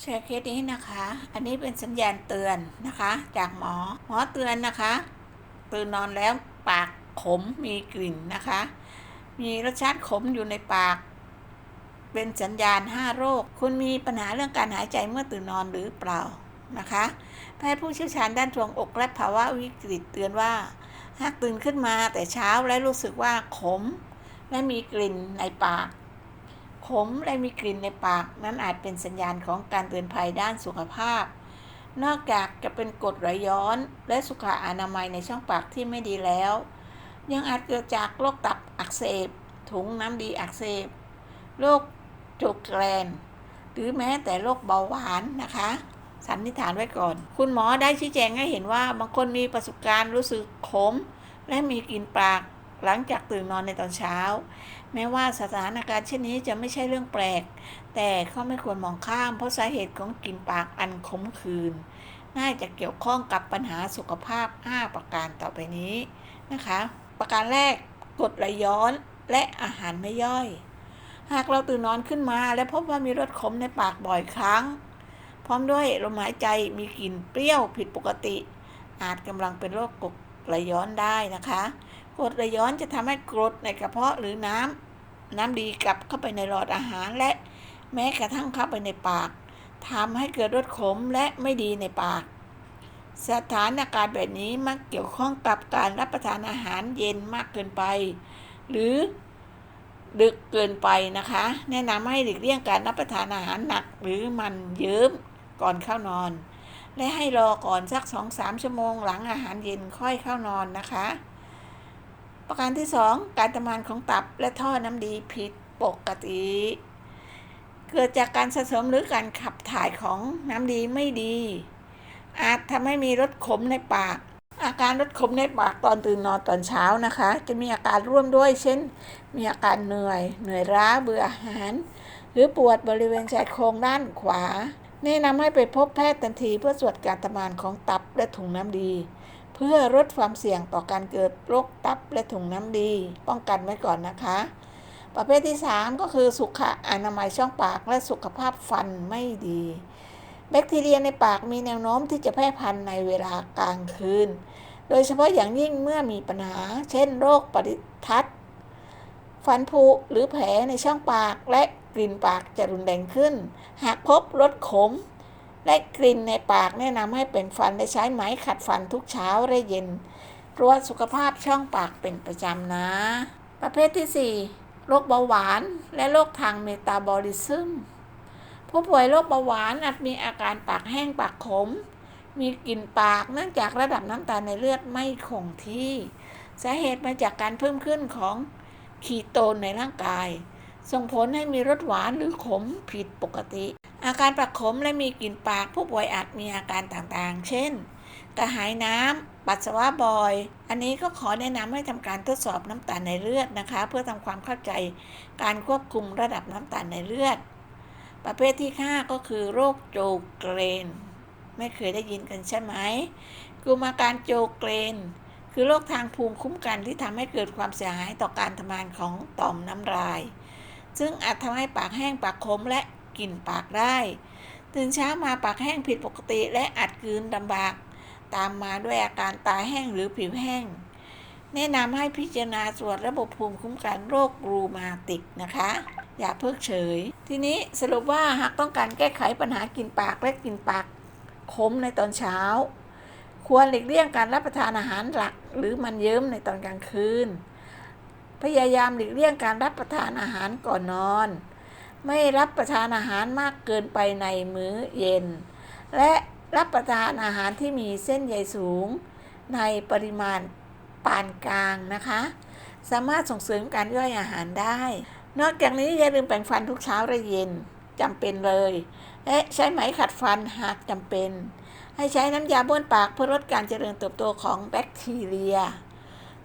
แชร์เคสนี้นะคะ อันนี้เป็นสัญญาณเตือนนะคะ จากหมอ หมอเตือนนะคะตื่นนอนแล้วปากขมมีกลิ่นนะคะ มีรสชาติขมอยู่ในปาก เป็นสัญญาณ 5 โรค คุณมีปัญหาเรื่องการหายใจเมื่อตื่นนอนหรือเปล่านะคะแพทย์ผู้เชี่ยวชาญด้านทรวงอกและภาวะวิกฤตเตือนว่า หากตื่นขึ้นมาแต่เช้าและรู้สึกว่าขม และมีกลิ่นในปาก ขมและมีกลิ่นในปากนั้นอาจเป็นสัญญาณของการเตือนภัยด้านสุขภาพ นอกจากจะเป็นกรดไหลย้อน และสุขอนามัยในช่องปากที่ไม่ดีแล้ว ยังอาจเกิดจากโรคตับอักเสบ ถุงน้ำดีอักเสบ โรคจุกแกรนหรือแม้แต่โรคเบาหวานนะคะ สันนิษฐานไว้ก่อน คุณหมอได้ชี้แจงให้เห็นว่าบางคนมีประสบการณ์รู้สึกขม และมีกลิ่นปากหลังจากตื่นนอนในตอนเช้า แม้ว่าสถานการณ์เช่นนี้จะไม่ใช่เรื่องแปลก แต่ก็ไม่ควรมองข้าม เพราะสาเหตุของกลิ่นปากอันขมขื่นน่าจะเกี่ยวข้องกับปัญหาสุขภาพ 5 ประการต่อไปนี้นะคะ ประการแรกกรดไหลย้อนและอาหารไม่ย่อย หากเราตื่นนอนขึ้นมาและพบว่ามีรสขมในปากบ่อยครั้ง พร้อมด้วยลมหายใจมีกลิ่นเปรี้ยวผิดปกติ อาจกำลังเป็นโรคกรดไหลย้อนได้นะคะกรดไหลย้อนจะทำให้กรดในกระเพาะหรือน้ำ น้ำดีกลับเข้าไปในหลอดอาหารและแม้กระทั่งเข้าไปในปากทำให้เกิดรสขมและไม่ดีในปาก สถานการณ์แบบนี้มักเกี่ยวข้องกับการรับประทานอาหารเย็นมากเกินไป หรือดึกเกินไปนะคะ แนะนำให้หลีกเลี่ยงการรับประทานอาหารหนัก หรือมันเยิ้มก่อนเข้านอน และให้รอก่อนสัก2-3ชั่วโมงหลังอาหารเย็นค่อยเข้านอนนะคะ ประการที่ 2 การทำงานของตับและท่อน้ำดีผิดปกติ เกิดจากการสะสมหรือการขับถ่ายของน้ำดีไม่ดี อาจทำให้มีรสขมในปาก อาการรสขมในปากตอนตื่นนอนตอนเช้านะคะ จะมีอาการร่วมด้วย เช่น มีอาการเหนื่อย เหนื่อยล้าเบื่ออาหาร หรือปวดบริเวณชายโครงด้านขวา แนะนำให้ไปพบแพทย์ทันทีเพื่อตรวจการทำงานของตับและถุงน้ำดี เพื่อลดความเสี่ยงต่อการเกิดโรคตับและถุงน้ำดี ป้องกันไว้ก่อนนะคะ ประเภทที่ 3 ก็คือสุขอนามัยช่องปากและสุขภาพฟันไม่ดี แบคทีเรียในปากมีแนวโน้มที่จะแพร่พันธุ์ในเวลากลางคืน โดยเฉพาะอย่างยิ่งเมื่อมีปัญหา เช่น โรคปริทัดฟันผุหรือแผลในช่องปากและกลิ่นปากจะรุนแรงขึ้น หากพบรสขม และกลิ่นในปากแนะนำให้เป็นฟันและใช้ไหมขัดฟันทุกเช้าและเย็นตรวจสุขภาพช่องปากเป็นประจำนะ ประเภทที่ 4 โรคเบาหวานและโรคทางเมตาบอลิซึม ผู้ป่วยโรคเบาหวานอาจมีอาการปากแห้งปากขม มีกลิ่นปากเนื่องจากระดับน้ำตาลในเลือดไม่คงที่ สาเหตุมาจากการเพิ่มขึ้นของคีโตนในร่างกาย ส่งผลให้มีรสหวานหรือขมผิดปกติ อาการปากขมและมีกลิ่นปากผู้ป่วยอาจมีอาการต่างๆ เช่น กระหายน้ำ ปัสสาวะบ่อย อันนี้ก็ขอแนะนำให้ทำการทดสอบน้ำตาลในเลือดนะคะ เพื่อทำความเข้าใจการควบคุมระดับน้ำตาลในเลือด ประเภทที่ 5 ก็คือโรคโจเกรน ไม่เคยได้ยินกันใช่ไหมกลุ่มอาการโจเกรน คือโรคทางภูมิคุ้มกันที่ทำให้เกิดความเสียหายต่อการทำงานของต่อมน้ำลาย ซึ่งอาจทำให้ปากแห้งปากขมและ กลิ่นปากได้ ตื่นเช้ามาปากแห้งผิดปกติและอัดกลืนลำบาก ตามมาด้วยอาการตาแห้งหรือผิวแห้ง แนะนำให้พิจารณาตรวจระบบภูมิคุ้มกันโรครูมาติกนะคะ อย่าเพิกเฉย ทีนี้สรุปว่าหากต้องการแก้ไขปัญหากลิ่นปากและกลิ่นปากขมในตอนเช้า ควรหลีกเลี่ยงการรับประทานอาหารหลัก หรือมันเยิ้มในตอนกลางคืน พยายามหลีกเลี่ยงการรับประทานอาหารก่อนนอน ไม่รับประทานอาหารมากเกินไปในมื้อเย็น และรับประทานอาหารที่มีเส้นใยสูง ในปริมาณปานกลางนะคะ สามารถส่งเสริมการย่อยอาหารได้ นอกจากนี้อย่าลืมแปรงฟันทุกเช้าและเย็นจำเป็นเลยและใช้ไหมขัดฟันหากจำเป็น ให้ใช้น้ำยาบ้วนปากเพื่อลดการเจริญเติบโตของแบคทีเรีย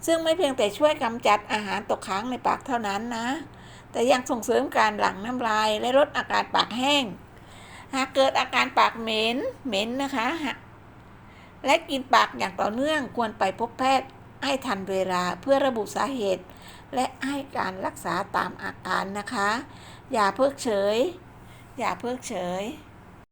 ซึ่งไม่เพียงแต่ช่วยกำจัดอาหารตกค้างในปากเท่านั้นนะ แต่ยังส่งเสริมการหลั่งน้ำลายและลดอาการปากแห้ง หากเกิดอาการปากเหม็นเหม็นนะคะ และกินปากอย่างต่อเนื่องควรไปพบแพทย์ให้ทันเวลาเพื่อระบุสาเหตุ และให้การรักษาตามอาการนะคะ อย่าเพิกเฉย อย่าเพิกเฉย